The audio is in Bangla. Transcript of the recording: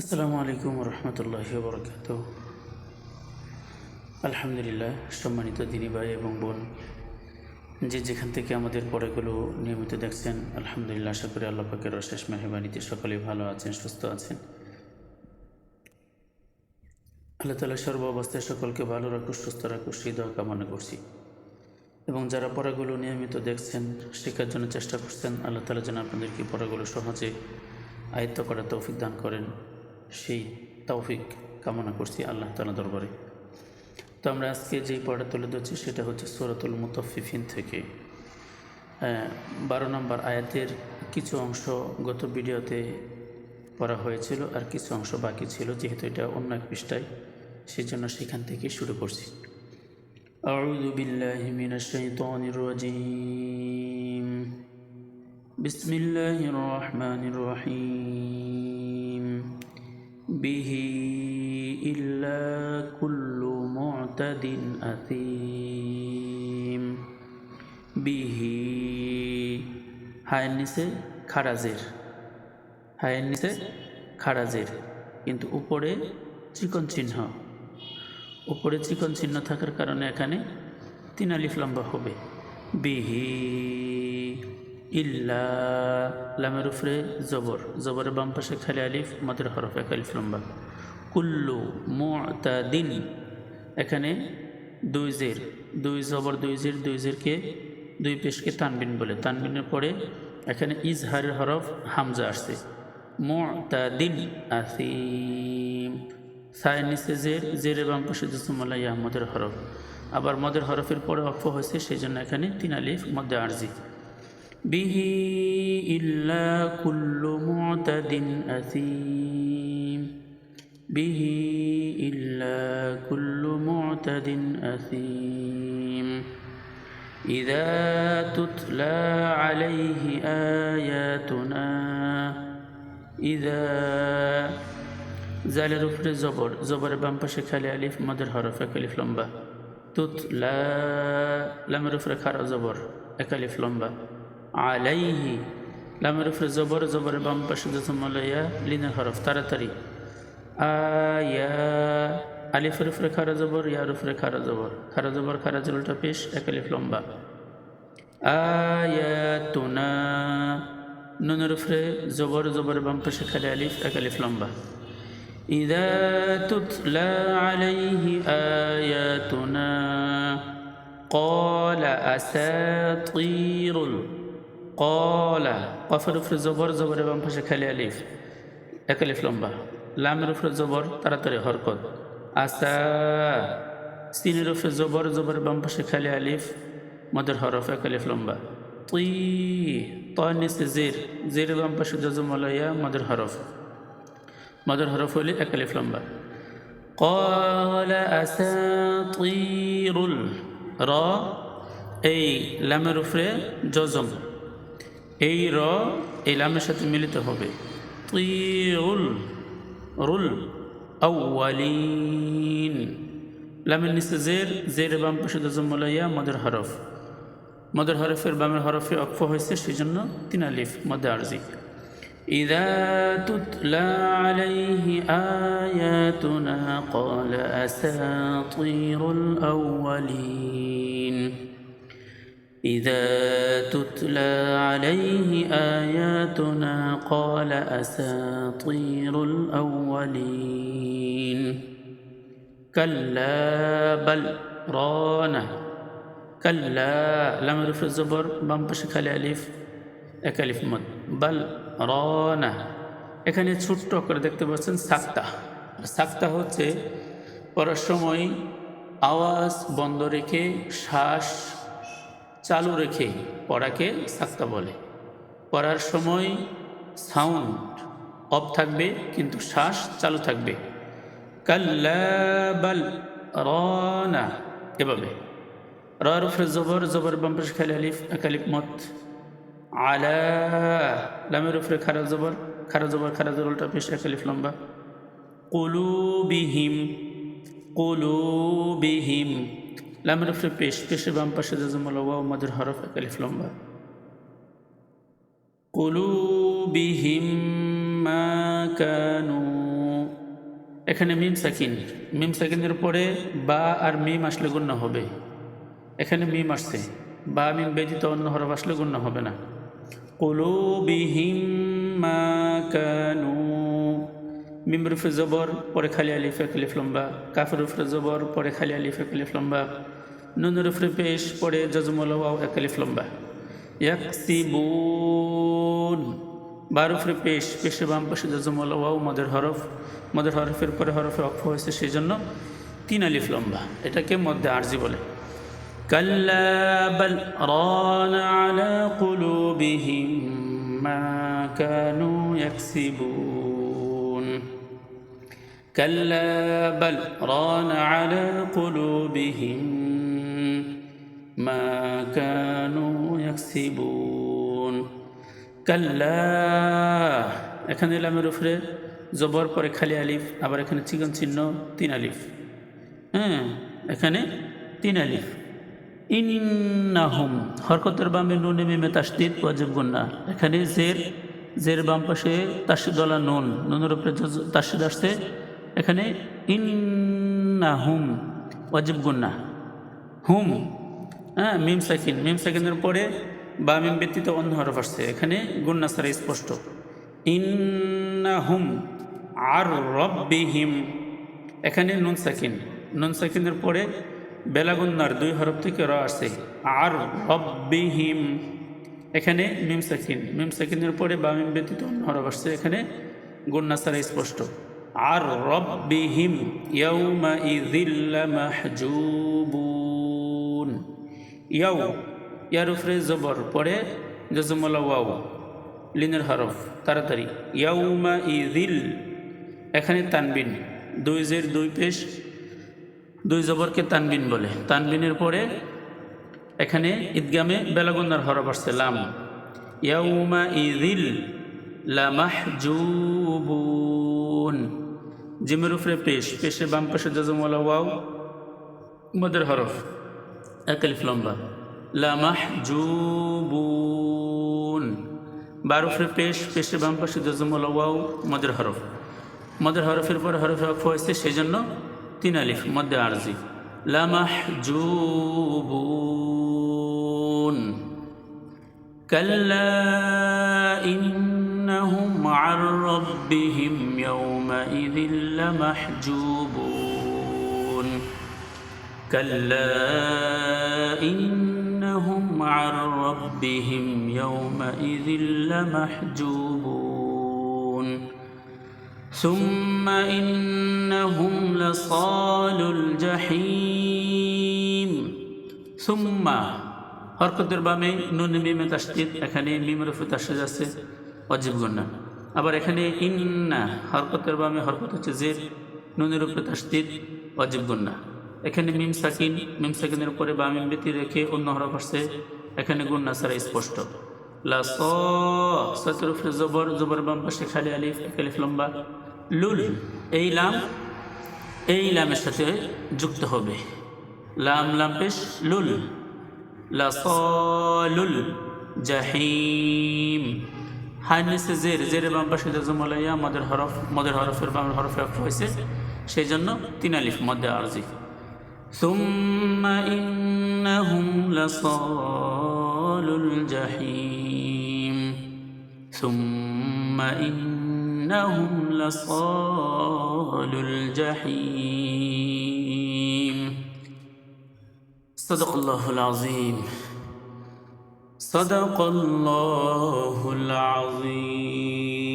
আসসালামু আলাইকুম রহমতুল্লাহ বরকাত আলহামদুলিল্লাহ, সম্মানিত দিনী ভাই এবং বোন, যে যেখান থেকে আমাদের পড়াগুলো নিয়মিত দেখছেন, আলহামদুলিল্লাহ, আশা করি আল্লাহ পাকের অশেষ মেহরবানিতে সকলেই ভালো আছেন, সুস্থ আছেন। আল্লাহ তালা সর্ব অবস্থায় সকলকে ভালো রাখুক, সুস্থ রাখুক, সেই দোয়া কামনা করছি। এবং যারা পড়াগুলো নিয়মিত দেখছেন, শেখার জন্য চেষ্টা করছেন, আল্লাহ তালা যেন আপনাদেরকে পড়াগুলো সহজে আয়ত্ত করার তৌফিক দান করেন। সেই তৌফিক কামনা করছি আল্লাহ তালা দরবারে তো আমরা আজকে যেই পড়া তুলে ধরছি সেটা হচ্ছে সুরাতুল মুতফিফিন থেকে আহ, বারো নম্বর আয়াতের কিছু অংশ গত ভিডিওতে পড়া হয়েছিল আর কিছু অংশ বাকি ছিল যেহেতু এটা অন্য এক পৃষ্ঠায় সেই জন্য সেখান থেকে শুরু করছি أعوذ بالله من الشيطان الرجيم بسم الله الرحمن الرحيم به إلا كل معتد أثيم به হায়ের নিচে খারাজের হায়ের নিচে খারাজের কিন্তু উপরে চিকন চিহ্ন উপরে চিকন চিহ্ন থাকার কারণে এখানে তিন আলিফ লম্বা হবে বিহি ইল্লা লামের উপরে জবর, জবরের বাম পাশে খালি আলিফ, মদের হরফ আলিফ লম্বা। কুল্লু দিন এখানে দুই জের, দুই জবর, দুই জের, দুই জেরকে দুই পেশকে তানবিন বলে। তানবিনের পরে এখানে ইজহারের হরফ হামজা আসছে। দিন আসিম। সায়ের নিচে জের, জেরের বাম পাশে জুসুমাল্লাহ আহমদের হরফ। আবার মদের হরফের পরে অক্ষ হয়েছে সেই জন্য এখানে তিন আলিফ মধ্যে আরজি। বিহি ইল্লা কুল্লু মুতাদিন আসিম বিহি ইল্লা কুল্লু মুতাদিন আসিম إذا تتلى عليه آياتنا إذا জালের উপরে জবর জবরের বাম পাশে খালি আলিফ মদের হরফ এক আলিফ লম্বা তুত লা লামের উপরে খারা জবর এক আলিফ লম্বা আলাইহি লামের উপরে জবর জবরের বাম পাশে জসমলাইয়া লিনের হরফ তাড়াতাড়ি আয়া আলিফের উপরে খারা জবর ইয়ার উপরে খারা জবর খারা জবর খারা জবরটা পেশ এক আলিফ লম্বা আয়াতুনা নুনের উপরে জবর জবরের বাম পাশে খালি আলিফ এক আলিফ লম্বা إذا تتلى عليه آياتنا قال أساطير قال قفر في زبر زبر বাম পাশে খালি আলিফ এক আলিফ লম্বা লামের উপরে জবর তাড়াতাড়ি হরকত আসা সিনের উপরে জবর জবর বাম পাশে খালি আলিফ মদের হরফ এক আলিফ লম্বা তুই তয় নিচে জের জের বাম পাশে জজমলয়া মদের হরফ মদের হরফ হইলে এক আলিফ লম্বা قال أساطير র এই লামের উপরে জজম এই র এই লামের সাথে মিলিত হবে তিরুল রুল আউয়ালিন লামের নিচে জের জের বাম পাশে জজমলাইয়া মদের হরফ মদের হরফের বামের হরফে অক্ষ হয়েছে সেই জন্য তিন আলিফ মধ্যে আরজি إذا تتلى عليه آياتنا قال أساطير الأولين إذا تتلى عليه آياتنا قال أساطير الأولين كلا بل رانا كلا لم يرفع الزبر بمبش خلي ألف এক আলিফ মদ বাল রনা এখানে ছোট্ট করে দেখতে পাচ্ছেন সাক্তা সাক্তা হচ্ছে পড়ার সময় আওয়াজ বন্ধ রেখে শ্বাস চালু রেখে পড়াকে সাক্তা বলে। পড়ার সময় সাউন্ড অফ থাকবে, কিন্তু শ্বাস চালু থাকবে। কাল্লা বাল রনা এভাবে উপরে জবর জবর বাম্পাস খালি আলিফ, এক আলিফ মত। আলা, লামের খারা জবর খারা জবর খারা জবরটা পেশ এক আলিফ লম্বা। কুলুবিহিম কুলুবিহিম। লামের উপরে পেশ পেশে বাম পাশে জজমল ওয়াও মদের হরফ এক লম্বা। কুলুবিহিম মা কানু। এখানে মিম সাকিন। মিম সাকিনের পরে বা আর মিম আসলে গুণ্য হবে। এখানে মিম আসছে। বা মিম ব্যতীত অন্য হরফ আসলে গুণ্য হবে না। কুলুবিহিম মিম্বর জবর পরে খালি আলি ফেকলিফ লম্বা কাফের জবর পরে খালি আলি ফেকলিফ লম্বা নুনের পেশ পরে জজমলাও একলিফ লম্বা ইয়াকসিবুন বার পেশ পেশে বাম পাশে জজমলাও মদের হরফ মদের হরফের পরে হরফে অক্ষ হয়েছে সেই জন্য তিন আলিফ লম্বা এটাকে মধ্যে আরজি বলে কাল্লা বাল বিহীন মা কানু ইয়াকসিবুন كلا بل ران على قلوبهم ما كانوا يكسبون كلا এখানে লামের উপরে জবর পরে খালি আলিফ আবার এখানে চিকন চিহ্ন তিন আলিফ হ্যাঁ এখানে তিন আলিফ ইন্নাহুম হরকতের বামে নুনে মিমে তাসদিদ ওয়াজিব গুন্না এখানে জের জের বাম পাশে তাসিদলা নুন নুনের উপরে তাসিদ আসছে এখানে ইন্নাহুম, ওয়াজিব গুন্না হুম হ্যাঁ মিম সাকিন। মিম সাকিনের পরে বা মিম ব্যতীত অন্য হরফ আসছে। এখানে গুন্না সারা স্পষ্ট। ইন্নাহুম আর রব্বিহিম। এখানে নুন সাকিন। নুন সাকিনের পরে বেলাগুন্নার দুই হরফ থেকে র আসছে। আর রব্বিহিম। এখানে মিম সাকিন। মিম সাকিনের পরে বা মিম ব্যতীত অন্য হরফ আসছে। এখানে গুন্না সারা স্পষ্ট। আর রব্বিহিম উপরে জবর, পরে জজমলা ওয়াও লিনের হরফ, তাড়াতাড়ি। ইয়াউমা ইযিল এখানে তানবিন, দুই জের, দুই পেশ, দুই জবরকে তানবিন বলে। তানবিনের পরে এখানে ঈদগামে বেলাগুন্নার হরফ আসছে, লাম। ইয়াউমা ইদিল লামাহজুবুন। জিমের উপরে পেশ পেশে বাম পাশে জজমওয়ালা ওয়াও মদের হরফ একালিফ লম্বা। লামাহ জুবুন বারুফরে ফ্রে পেশ পেশে বাম পাশে জজমওয়ালা ওয়াও মদের হরফ। মদের হরফের পর হরফ হরফ হয়েছে সেই জন্য তিন আলিফ, মধ্যে আরজি। লামাহ জুবুন কাল্লা ইন إنهم عن ربهم يومئذ لمحجوبون كلا إنهم عن ربهم يومئذ لمحجوبون ثم إنهم لصال الجحيم ثم হরকতের বামে নুন মিমে তাসদিদ এখানে মিমের উপরে তাসদিদ আছে অজীব গণ্যা আবার এখানে ইন্না হরকতের বামে হরকত হচ্ছে জের, নুনের উপরে তাসদিদ, অজীব গণ্যা এখানে মিম সাকিন, মিম সাকিনের উপরে বা মিম ব্যতি রেখে অন্য হরফ আসছে। এখানে গুন্না ছাড়া স্পষ্ট। লা জবর জবর বাম পাশে খালি আলিফ আলিফ লম্বা। লুল, এই লাম, এই লামের সাথে যুক্ত হবে। লাম লাম পেশ, লুল। লাসলুল জাহিম। হাই নিচে জের জেরের বাম পাশে জজমলাইয়া মদের হরফ মদের হরফের বাম হরফে অক্ষ হয়েছে সেই জন্য তিন আলিফ মধ্যে আরজি ثم إنهم لصال الجحيم ثم إنهم لصال الجحيم صدق الله العظيم صدق الله العظيم.